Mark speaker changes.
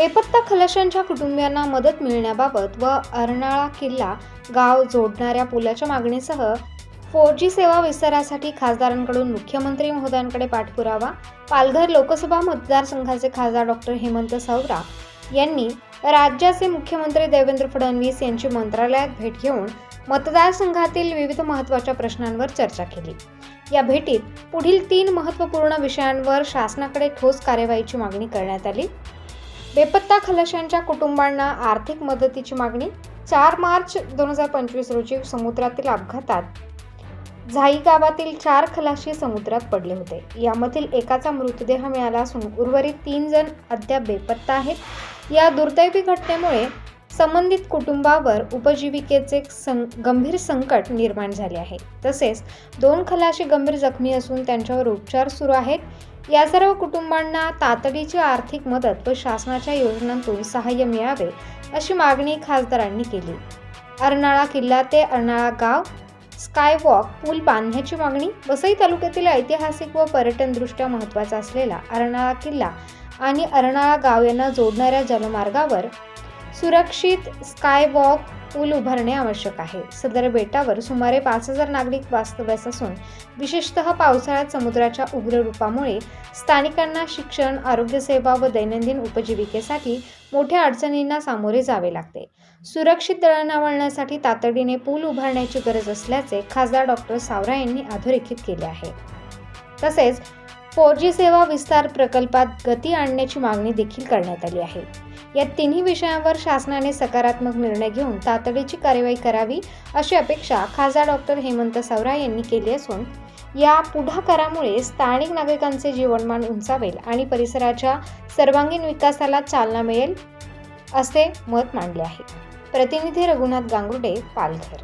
Speaker 1: बेपत्ता खलाशांच्या कुटुंबियांना मदत मिळण्याबाबत व अर्नाळा किल्ला गाव जोडणाऱ्या पुलाच्या मागणीसह फोर जी सेवा विस्तारासाठी खासदारांकडून मुख्यमंत्री महोदयांकडे पाठपुरावा. पालघर लोकसभा मतदारसंघाचे खासदार डॉक्टर हेमंत सावरा यांनी राज्याचे मुख्यमंत्री देवेंद्र फडणवीस यांची मंत्रालयात भेट घेऊन मतदारसंघातील विविध महत्त्वाच्या प्रश्नांवर चर्चा केली. या भेटीत पुढील तीन महत्त्वपूर्ण विषयांवर शासनाकडे ठोस कार्यवाहीची मागणी करण्यात आली. बेपत्ता खलाशांच्या कुटुंबांना आर्थिक मदतीची मागणी चार मार्च दोन हजार पंचवीस रोजी समुद्रातील अपघातात झाई गावातील चार खलाशी समुद्रात पडले होते. यामधील एकाचा मृतदेह मिळाला असून उर्वरित तीन जण अद्याप बेपत्ता आहेत. या दुर्दैवी घटनेमुळे संबंधित कुटुंबावर उपजीविकेचे सं गंभीर संकट निर्माण झाले आहे. तसेच दोन खलाशी गंभीर जखमी असून त्यांच्यावर उपचार सुरू आहेत. या सर्व कुटुंबांना तातडीची आर्थिक मदत व शासनाच्या योजनांतून सहाय्य मिळावे अशी मागणी खासदारांनी केली. अर्नाळा किल्ला ते अर्नाळा गाव स्कायवॉक पूल बांधण्याची मागणी वसई तालुक्यातील ऐतिहासिक व पर्यटनदृष्ट्या महत्त्वाचा असलेला अर्नाळा किल्ला आणि अर्नाळा गाव यांना जोडणाऱ्या जलमार्गावर सुरक्षित स्कायवॉक पूल उभारणे आवश्यक आहे. सदर बेटावर सुमारे पाच हजार नागरिक वास्तव्यास असून विशेषतः पावसाळ्यात समुद्राच्या उग्र रूपामुळे स्थानिकांना शिक्षण आरोग्यसेवा व दैनंदिन उपजीविकेसाठी मोठ्या अडचणींना सामोरे जावे लागते. सुरक्षित दळणवळणासाठी तातडीने पूल उभारण्याची गरज असल्याचे खासदार डॉक्टर सावरा यांनी अधोरेखित केले आहे. तसेच फोर जी सेवा विस्तार प्रकल्पात गती आणण्याची मागणी देखील करण्यात आली आहे. या तिन्ही विषयांवर शासनाने सकारात्मक निर्णय घेऊन तातडीची कारवाई करावी अशी अपेक्षा खासदार डॉक्टर हेमंत सावरा यांनी केली असून या पुढाकारामुळे स्थानिक नागरिकांचे जीवनमान उंचावेल आणि परिसराच्या सर्वांगीण विकासाला चालना मिळेल असे मत मांडले आहे. प्रतिनिधी रघुनाथ गांगुर्डे पालघर.